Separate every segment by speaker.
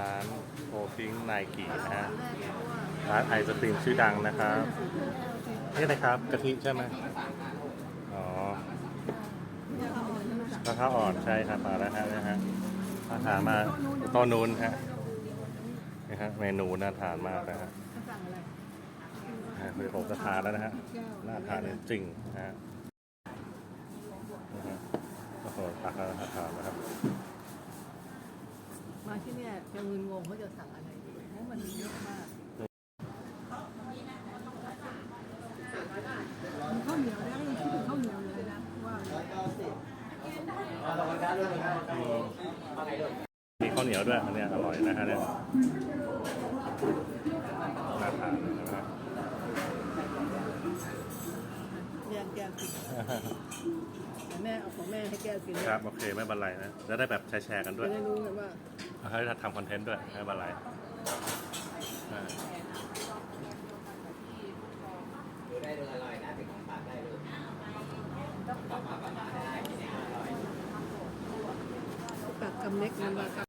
Speaker 1: ร้านโอพิงนายกีนะฮะร้านไอศครีมชื่อดังนะครับนี่นะครับกะทิใช่ไหมอ๋อมะพร้าวอ่อนใช่ครับมาแล้วฮะนะฮะอาหารมาต้นนู้นฮะนี่ฮะเมนูน่าทานมากนะฮะ
Speaker 2: โอะไร
Speaker 1: อ่าคือผมจะทานแล้วนะฮะน่าทานจริงนะฮะโอ้โหตักแล้วน่าทานนะครับ
Speaker 2: มาที่เนี่ยจะมึนงงเขาจะสั่งอะไรดีเพราะมันเยอะมากมีข้าวเหนียวนะยังคิดถึงข้าวเหนียวเลยนะว่า
Speaker 1: มีข้าวเหนียวด้วยอันเนี้ยอร่อยนะฮะเนี่ยน่าทานนะฮะ
Speaker 2: เรียนแก้วกินแต่แม่เอาของแม่ให้แก้วกิน
Speaker 1: ครับโอเคไม่เป็นไรนะจะได้แบบแชร์ๆกันด้ว
Speaker 2: จะ
Speaker 1: ย
Speaker 2: ได้รู้กันว่า
Speaker 1: ให้ทำคอนเทนต์ด้วยไม่เป็นไรอ่า
Speaker 2: ปากกำเล็กมันมากับ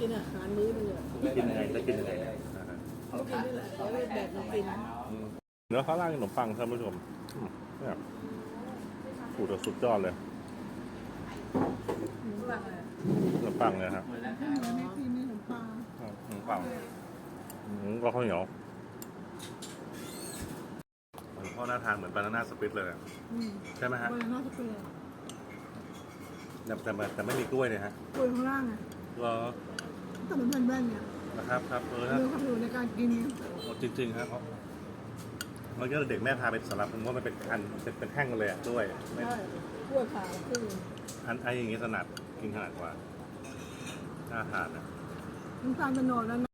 Speaker 2: กินอาหารมื้อนึงอะ
Speaker 1: กินยังไงจะกินยังไงนะฮะ
Speaker 2: เขากินนี่แหละเขาเลยแบกมากิน
Speaker 1: อืม เนื้อข้าวล่างขนมปังท่านผู้ชมอืมแบบอูดสุดยอดเลย
Speaker 2: หมูปังอะ
Speaker 1: ขนมปังเลยครับ
Speaker 2: ไม่กินนี่ขนมปัง
Speaker 1: อืมขนมปังอืมก็ข้าวเหนียวมันก็น่าทานเหมือนบานาน่าสปริตเลยอะ
Speaker 2: อืม
Speaker 1: ใช่ไหมฮะ
Speaker 2: บนน่าจะเป็น
Speaker 1: แต่แต่แต่ไม่มีกล้วยเลยฮะ
Speaker 2: กล้วยข้างล่างอะ
Speaker 1: ก็
Speaker 2: แต่มันเป็นแว่นเนี่ย
Speaker 1: นะครับครับเออ
Speaker 2: เรื่องเขาอยู่ในการกินเนี่ย
Speaker 1: จริงๆครับ เพราะเมื่อกี้เด็กแม่พาไปสำหรับผมว่ามันเป็นอันเป็นเป็นแห้งเลยอะด้วยไม่
Speaker 2: ใช่กล้วยขาวครึ่ง
Speaker 1: อันไอ้อย่างงี้ถนัดกินถนัดกว่าน่าทานนะ
Speaker 2: น้ำตาลจะนอนแล้วนะ